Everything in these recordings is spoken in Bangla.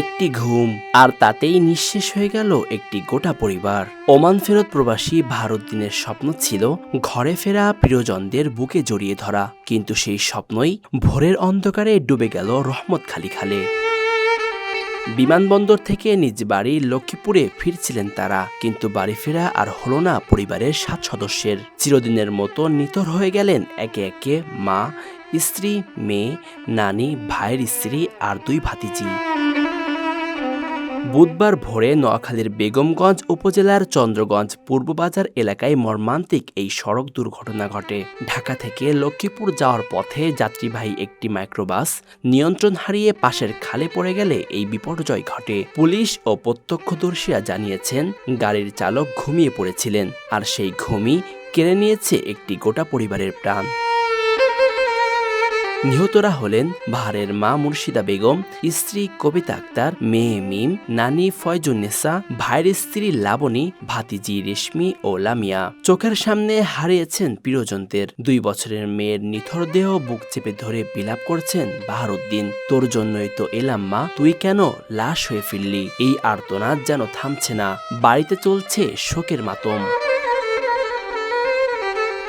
একটি ঘুম, আর তাতেই নিঃশেষ হয়ে গেল একটি গোটা পরিবার। ওমান ফেরত প্রবাসী ভারত দিনের স্বপ্ন ছিল ঘরে ফেরা প্রিয়জনদের বুকে জড়িয়ে ধরা, কিন্তু সেই স্বপ্নই ভোরের অন্ধকারে ডুবে গেল রহমত খালি খালে। বিমানবন্দর থেকে নিজ বাড়ি লক্ষ্মীপুরে ফিরছিলেন তারা, কিন্তু বাড়ি ফেরা আর হলো না পরিবারের সাত সদস্যের। চিরদিনের মতো নিতর হয়ে গেলেন একে একে মা, স্ত্রী, মেয়ে, নানি, ভাইয়ের স্ত্রী আর দুই ভাতিজি। বুধবার ভোরে নোয়াখালীর বেগমগঞ্জ উপজেলার চন্দ্রগঞ্জ পূর্ববাজার এলাকায় মর্মান্তিক এই সড়ক দুর্ঘটনা ঘটে। ঢাকা থেকে লক্ষ্মীপুর যাওয়ার পথে যাত্রীবাহী একটি মাইক্রোবাস নিয়ন্ত্রণ হারিয়ে পাশের খালে পড়ে গেলে এই বিপর্যয় ঘটে। পুলিশ ও প্রত্যক্ষদর্শীরা জানিয়েছেন, গাড়ির চালক ঘুমিয়ে পড়েছিলেন, আর সেই ঘুমই কেড়ে নিয়েছে একটি গোটা পরিবারের প্রাণ। নিহতরা হলেন বাহারের মা মুর্শিদা বেগম, স্ত্রী কবিতা আক্তার, মেয়ে মিম, নানি ফয়জুন্নেসা ভাইয়ের স্ত্রী লাবণী, ভাতিজি রেশমি ও লামিয়া। চোখের সামনে হারিয়েছেন প্রিয়জনদের দুই বছরের মেয়ের নিথর দেহ বুক চেপে ধরে বিলাপ করছেন বাহারুদ্দিন। তোর জন্যই তো এলাম মা, তুই কেন লাশ হয়ে ফিরলি? এই আর্তনাদ যেন থামছে না। বাড়িতে চলছে শোকের মাতম।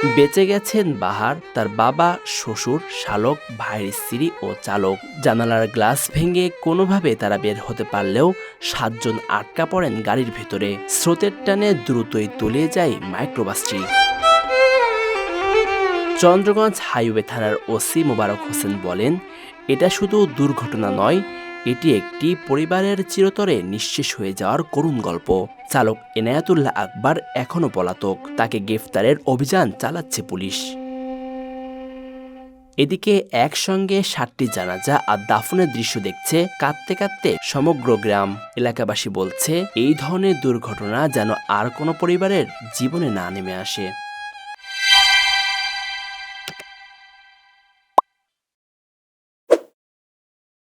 বেঁচে গেছেন বাহার, তার বাবা, শ্বশুর, শালক, ভাইয়ের স্ত্রী ও চালক। জানালার গ্লাস ভেঙে কোনোভাবে তারা বের হতে পারলেও সাতজন আটকা পড়েন গাড়ির ভেতরে। স্রোতের টানে দ্রুতই তলিয়ে যায় মাইক্রোবাসটি। চন্দ্রগঞ্জ হাইওয়ে থানার ওসি মোবারক হোসেন বলেন, এটা শুধু দুর্ঘটনা নয় এটি একটি পরিবারের চিরতরে নিঃশেষ হয়ে যাওয়ার করুণ গল্প। চালক এনায়াতুল্লাহ আকবর এখনও পলাতক। তাকে গ্রেফতারের অভিযান চালাচ্ছে পুলিশ। এদিকে একসঙ্গে সাতটি জানাজা আর দাফনের দৃশ্য দেখছে কাঁদতে কাঁদতে সমগ্র গ্রাম। এলাকাবাসী বলছে, এই ধরনের দুর্ঘটনা যেন আর কোনো পরিবারের জীবনে না নেমে আসে।